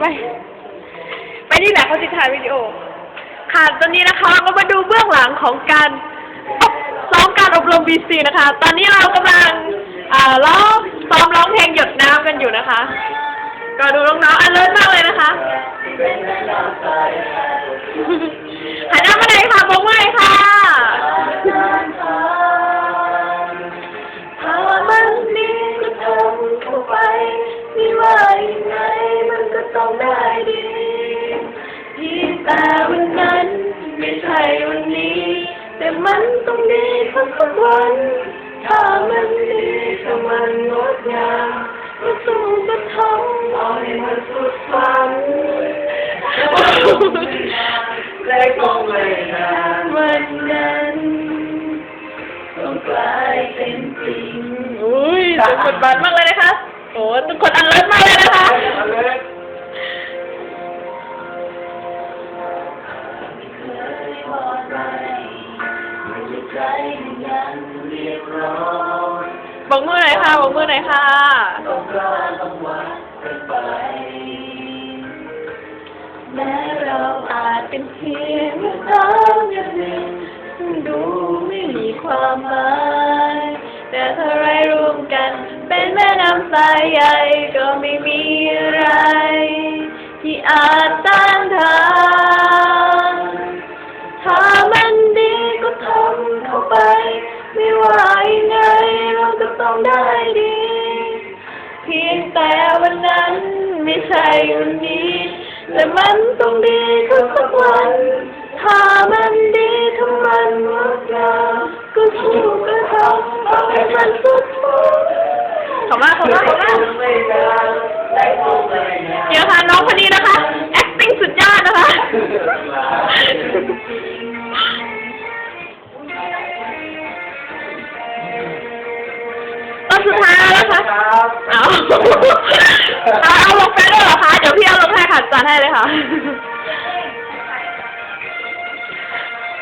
ไป ไปนี่แหละเขาติดถ่ายวิดีโอ ค่ะตอนนี้นะคะเราก็มาดูเบื้องหลังของการซ้อมการอบรม BC นะคะ ตอนนี้เรากำลังอ่าร้องซ้อมร้องเพลงหยดน้ำกันอยู่นะคะ ก็ดูน้องๆอันเลิศมากเลยนะคะ ต้องได้ดีเพียงแต่วันนั้นไม่ใช่วันนี้ แต่มันต้องดีทุกวันถ้ามันดีถ้ามันงดงามก็สู้ก็ทำเอาให้มันสุดฝันและคงไม่นานวันนั้นต้องกลายเป็นจริงอุ้ยสุดกดบันมากเลยนะคะโอ้ทุกคนอันเลิศมากเลยนะคะ บอกมือหน่อยค่ะบอกมือหน่อยค่ะแม้เราอาจเป็นเพียงน้ำหยดหนึ่งดูไม่มีความหมายแต่ถ้าไรรวมกัน เป็นแม่น้ำสายใหญ่ก็ไม่มีอะไร ที่อาจต้านทานถ้ามันดีก็ทำเข้าไป ไม่ว่า ก็ต้องได้ดี เพียงแต่วันนั้นไม่ใช่วันนี้ แต่มันต้องดีทุกสักวัน ถ้ามันดีถ้ามันงดงาก็สู้ก็ทำเอาให้มันสุดฝันขอบมากขอบมากขอบมากไม่นานได้คงไม่นานเดี๋ยวค่ะน้องคนนี้นะคะ acting สุดยอดนะคะ ตอนสุดท้ายแล้วนะคะเอาเอาเอาลงไปด้วยเหรอคะ เดี๋ยวพี่เอาลงให้ค่ะจานให้เลยค่ะ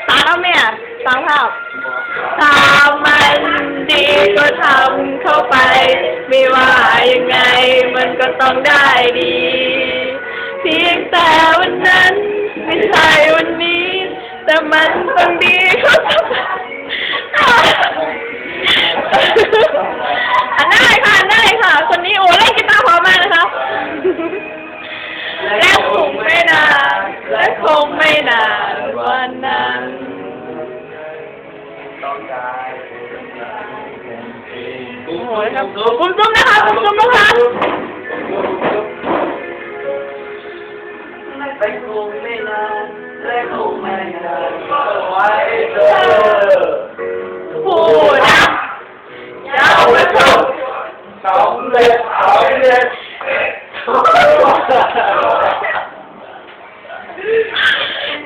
ตาเอาเมียตามภาพถ้ามันดีก็ทำเข้าไป ไม่ว่ายังไงมันก็ต้องได้ดี เพียงแต่วันนั้น ไม่ใช่วันนี้ แต่มันต้องดี นานวันนั้นโอ้โหนะครับคุณจุ้มนะคะคุณจุ้มนะคะไปคงไม่นานและคงไม่นานก็ไว้เธอพูดนะยาวไปจบสองเล็บเอาเล็บ